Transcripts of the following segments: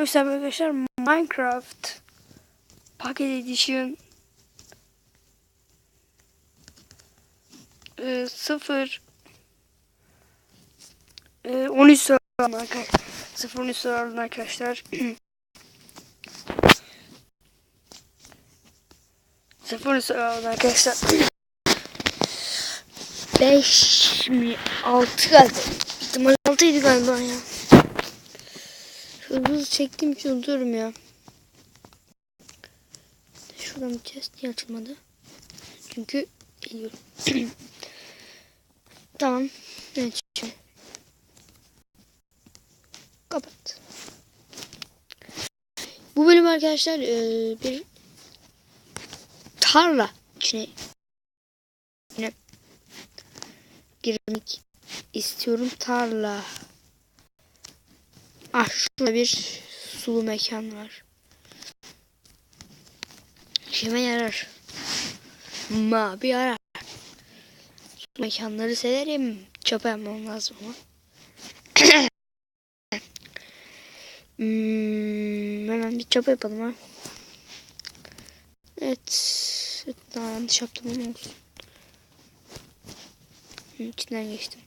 Mesela arkadaşlar Minecraft Pocket Edition e, 0 e, 13 server'dan arkadaşlar 0 13 server'dan arkadaşlar 0 13 server'dan arkadaşlar 5 mi 6 galiba. İhtimal 6 idi galiba ya Hızlı çektiğim için unutuyorum ya. Şuradan bir chest niye açılmadı? Çünkü geliyorum. tamam. Evet şimdi. Kapat. Bu bölüm arkadaşlar eee, bir tarla içine girmek istiyorum. Tarla. Ah şurada bir sulu mekan var. İşime yarar. Ma bir yarar. Sulu mekanları severim. Çapa yapmam lazım ama. hmm, hemen bir çapa yapalım ha. Evet. daha yanlış yaptım ama olsun. İçinden geçtim.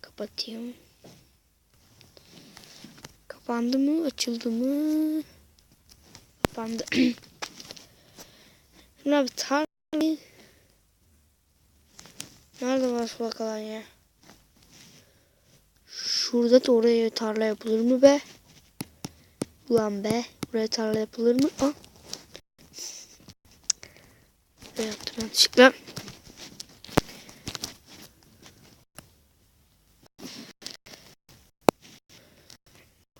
Kapatayım. Kapandı mı? Açıldı mı? Kapandı. Şimdi abi tarlayı Nerede var sulak alan ya? Şurada da oraya tarla yapılır mı be? Ulan be. Buraya tarla yapılır mı? Aa. Ne yaptım yanlışlıkla.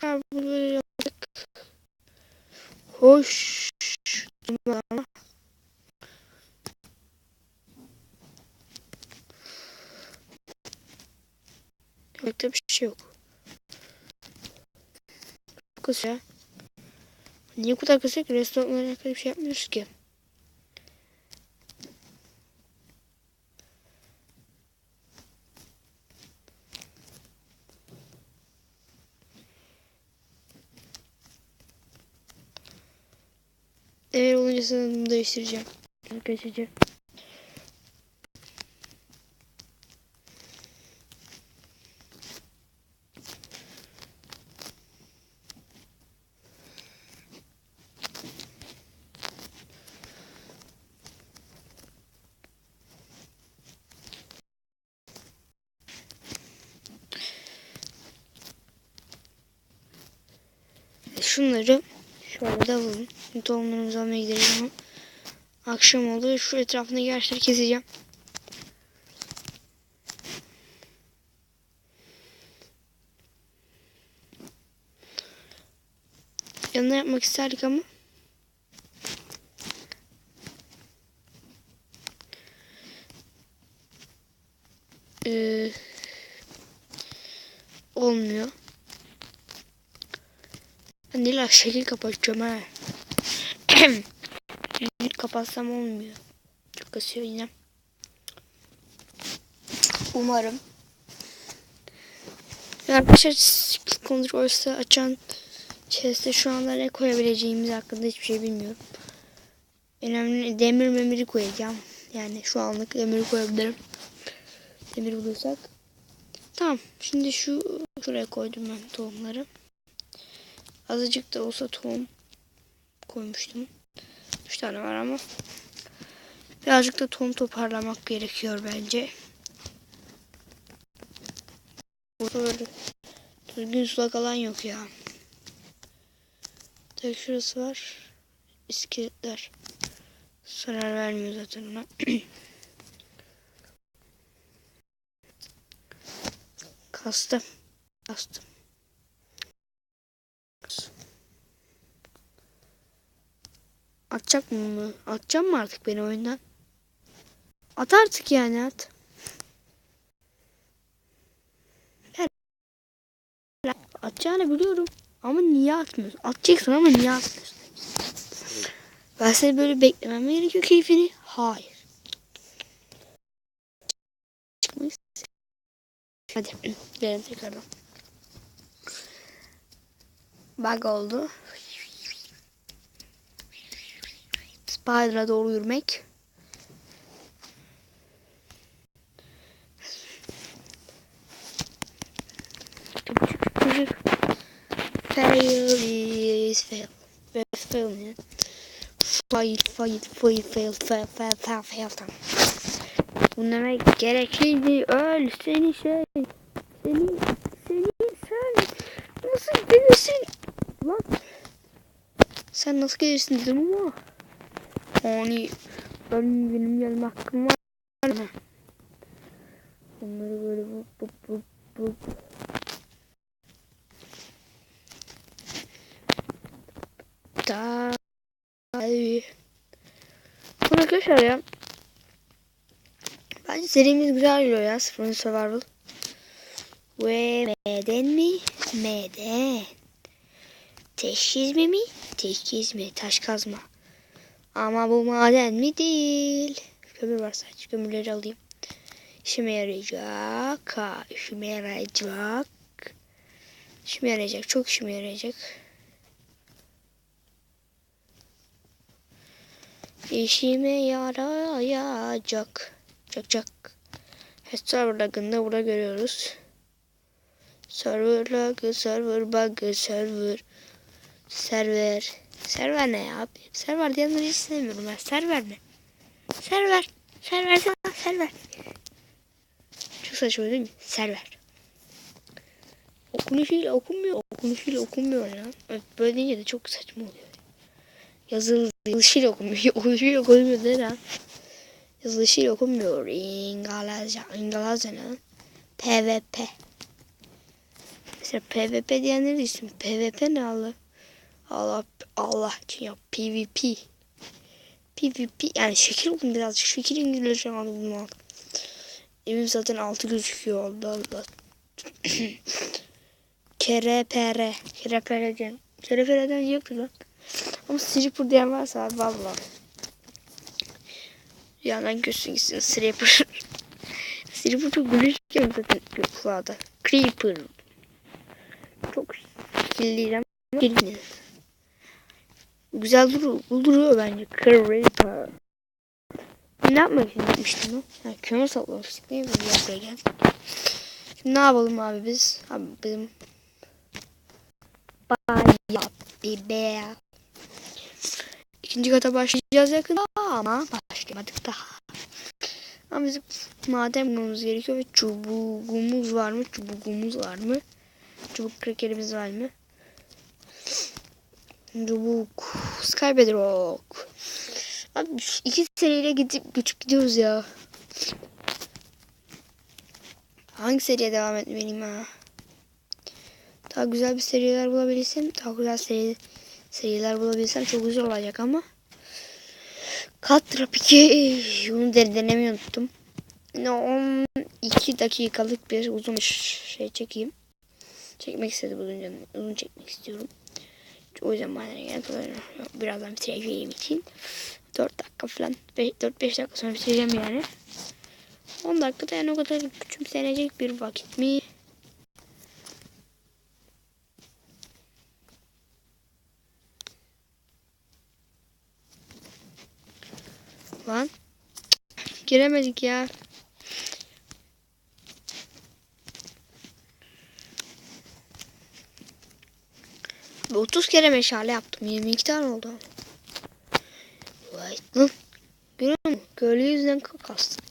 Ha, böyle yaptık. Hoş. Ama. Yemekte bir şey yok. Kız ya. Niye bu kadar kısık? Restoranlara alakalı bir şey yapmıyoruz ki. Eğer olunca sanırım değiştireceğim. Geçeceğim. Şunları şöyle de alalım. Tohumlarımızı almaya gideriz ama akşam oldu. Şu etrafındaki ağaçları keseceğim. Yanına yapmak isterdik ama Ee, olmuyor. Ben illa şekil kapatacağım ha. Kapatsam olmuyor. Çok kasıyor yine. Umarım. Arkadaşlar kontrolse açan chest'e şu anda ne koyabileceğimiz hakkında hiçbir şey bilmiyorum. Önemli demir memiri koyacağım. Yani şu anlık demir koyabilirim. Demir bulursak. Tamam. Şimdi şu şuraya koydum ben tohumları. Azıcık da olsa tohum koymuştum. 3 tane var ama. Birazcık da tohum toparlamak gerekiyor bence. Böyle düzgün sulak alan yok ya. Tek şurası var. İskeletler. Zarar vermiyor zaten ona. Kastım. Kastım. Atacak mı? Atacağım mı artık beni oyundan? At artık yani at. Atacağını biliyorum. Ama niye atmıyorsun? Atacaksın ama niye atmıyorsun? Ben seni böyle beklemem gerekiyor keyfini. Hayır. Hadi gidelim tekrardan. Bug oldu. Spider'a doğru yürümek. Fail is fail. Fail, fail? Fail, fail, fail, fail, fail, fail, fail, fail. Tamam. Bu demek gerekli öl seni şey. Seni, seni sen nasıl gelirsin? Lan. Sen nasıl gelirsin dedim ama. Hani benim, benim gelme hakkım var mı? Onları böyle bu bu bu bu. Da. Ay. Bu arkadaşlar ya. Bence serimiz güzel geliyor ya. Sıfırın Survival. Ve M'den mi? M'den. Teşhis mi mi? Teşhis mi? Taş kazma. Ama bu maden mi değil. Kömür var sadece. Kömürleri alayım. İşime yarayacak. Ha, işime yarayacak. İşime yarayacak. Çok işime yarayacak. İşime yarayacak. Çak çak. Server lagında burada görüyoruz. Server lagı, server bug'ı, server. Server. Server ne ya abi? Server diyenleri hiç sevmiyorum ben. Server ne? Server. Server server. Çok saçma değil mi? Server. Okunuşuyla okunmuyor. Okunuşuyla okunmuyor ya. Evet, böyle deyince de çok saçma oluyor. Yazılı, yazılışıyla okunmuyor. Okunuşuyla okunmuyor ne lan? Yazılışıyla okunmuyor. İngilizce. İngilizce ne? PVP. Mesela PVP diyenleri düşün. PVP ne Allah? Allah Allah için ya PVP. PVP yani şekil okun birazcık. Şekil İngilizce anladım aldım. Evim zaten altı gözüküyor. Allah Allah. Kerepere. Kerepere diyen. Kerepere'den yoktu lan. Ama Stripper diyen varsa abi valla. Yandan görsün gitsin Stripper. Stripper çok gülüşken zaten kulağda. Creeper. Çok şekilliydi ama gelin. Güzel duruyor, duruyor bence. Creeper. Ne yapmak için gitmiştim ben? Ha, kömür sallamıştık değil mi? Bir buraya geldik. Şimdi ne yapalım abi biz? Abi bizim Bayağı bir be. İkinci kata başlayacağız yakında ama başlamadık daha. Ama bizim maden bulmamız gerekiyor ve çubuğumuz var mı? Çubuğumuz var mı? Çubuk krekerimiz var mı? Çubuk. Skybedrock. Abi iki seriyle gidip geçip gidiyoruz ya. Hangi seriye devam etmeliyim ha? Daha güzel bir seriler bulabilirsem, daha güzel seri, seriler bulabilirsem çok güzel olacak ama Kat Trapik'i onu de, denemeyi unuttum. Yine 12 dakikalık bir uzun şey çekeyim. Çekmek istedim uzun, uzun çekmek istiyorum. O kadar birazdan bitireceğim için 4 dakika falan 4-5 dakika sonra bitireceğim yani. 10 dakikada yani o kadar küçümsenecek bir vakit mi? Lan. Giremedik ya. Bir 30 kere meşale yaptım. 22 tane oldu. Vay lan. Görüyor musun? Gölge yüzünden kastım.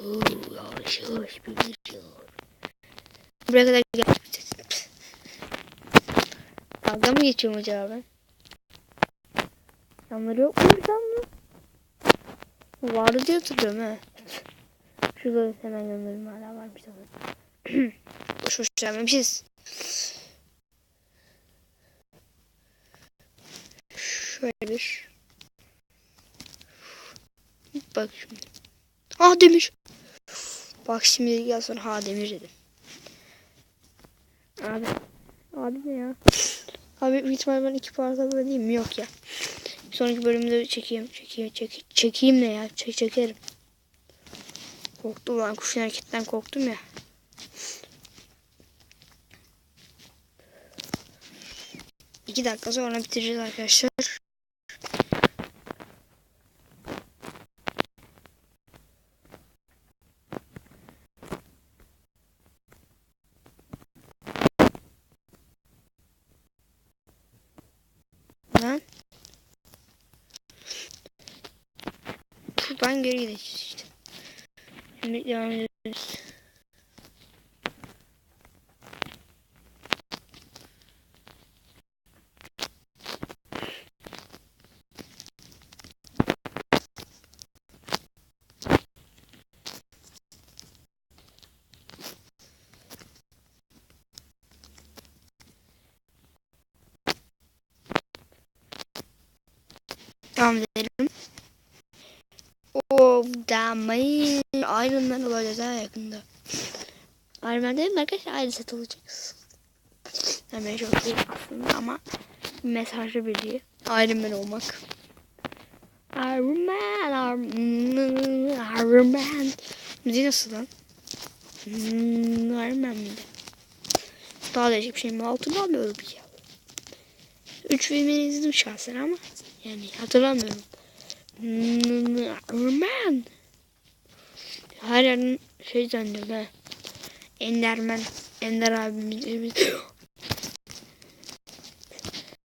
Oo, yavaş yavaş bir şey Buraya kadar geldik. Dalga mı geçiyorum acaba ben? Yanları yok mu bir tane? Vardı diye hatırlıyorum he. Şurada hemen yanlarım hala varmış boş boş gelmemişiz. Şöyle bir. Bak şimdi. Ah demir. Bak şimdi gel ha demir dedim. Abi. Abi ne ya? Abi büyük ihtimalle ben iki parça mi? Yok ya. Bir sonraki bölümde çekeyim. Çekeyim. Çek, çekeyim ne ya? Çek, çekerim. Korktum lan. Kuşun hareketten korktum ya. 2 dakika sonra bitireceğiz arkadaşlar. Lan. Şuradan geri gideceğiz işte. Şimdi devam ediyoruz. Devam edelim. Damayı Iron Man olacağız ha yakında. Iron Man değil mi arkadaşlar? Ayrı set olacağız. Hemen çok değil aslında ama mesajlı bilgi. Iron Man olmak. Iron Man, Iron, Man. Müziği nasıl lan? Hmm, Iron Man miydi? Daha değişik bir şey mi? Altını alıyorum ya. Üç filmini izledim şahsen ama yani hatırlamıyorum. Hmm, Iron Man. Her yerin şey zannediyorum ha. Enderman. Ender abimiz.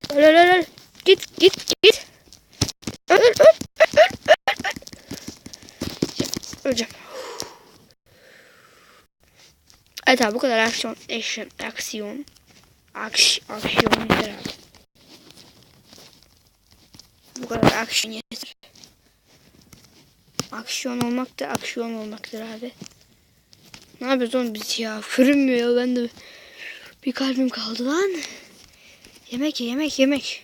öl öl öl. Git git git. Öl öl öl öl öl öl. öl. Öleceğim. Evet abi bu kadar aksiyon, action, aksiyon, aks, aksiyon. Bu kadar aksiyon yeter. Aksiyon olmak da aksiyon olmaktır abi. Ne yapıyoruz oğlum biz ya? Fırınmıyor ben de bir kalbim kaldı lan. Yemek ye, yemek yemek.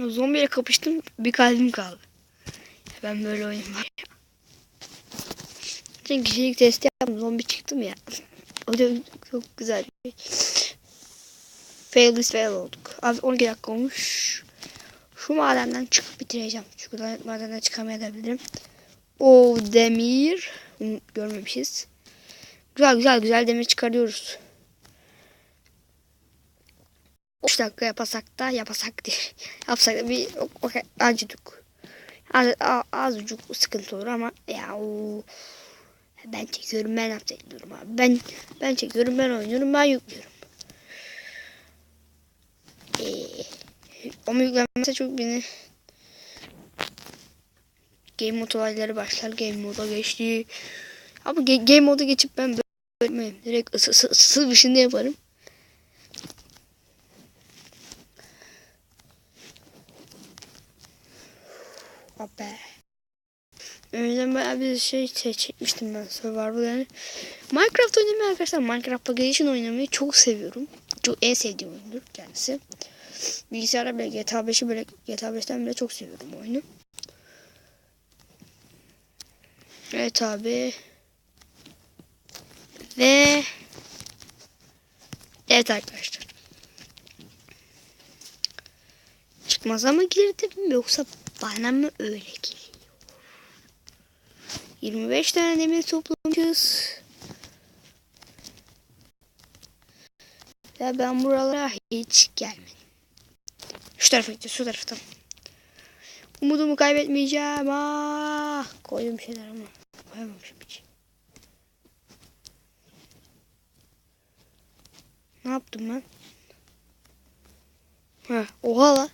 O zombiyle kapıştım bir kalbim kaldı. Ben böyle oyun var ya. Çünkü kişilik testi yaptım zombi çıktım ya. O da çok güzel. Fail is fail olduk. Abi 12 dakika olmuş. Şu madenden çıkıp bitireceğim. Çünkü madenden çıkamayabilirim. O demir. Görmemişiz. Güzel güzel güzel demir çıkarıyoruz. 3 dakika yapasak da yapasak değil. Yapsak da bir okay, azıcık. Az, az, azıcık sıkıntı olur ama ya o ben çekiyorum ben yapıyorum abi. Ben ben çekiyorum ben oynuyorum ben yüklüyorum. Ama yüklenmezse çok beni Game mode olayları başlar. Game moda geçti. Ama ge game moda geçip ben böyle direkt ısı, ısı, ısı dışında yaparım. Abi. Önceden bayağı bir şey, şey çekmiştim ben Survival yani. Minecraft oynamayı arkadaşlar Minecraft Pagation oynamayı çok seviyorum. Çok en sevdiğim oyundur kendisi. Bilgisayarda bile GTA 5'i bile GTA 5'ten bile çok seviyorum oyunu. Evet abi. Ve Evet arkadaşlar. Çıkmaza mı girdim yoksa bana mı öyle geliyor? 25 tane demir toplamışız. Ve ben buralara hiç gelmedim. Şu tarafa gideceğiz, şu taraftan. Umudumu kaybetmeyeceğim. Ah, koydum şeyler ama koyamamışım hiç. Ne yaptım ben? Ha, oha la.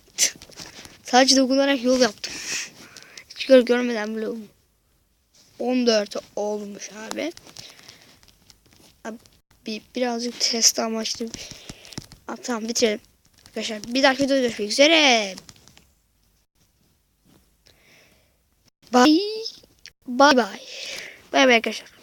Sadece dokunarak yol yaptım. Hiç gör görmeden bile olmuş. 14 olmuş abi. abi bir, birazcık test amaçlı. Abi, tamam bitirelim. Arkadaşlar bir dahaki videoda görüşmek üzere. Bye. Bye bye. Bye bye arkadaşlar.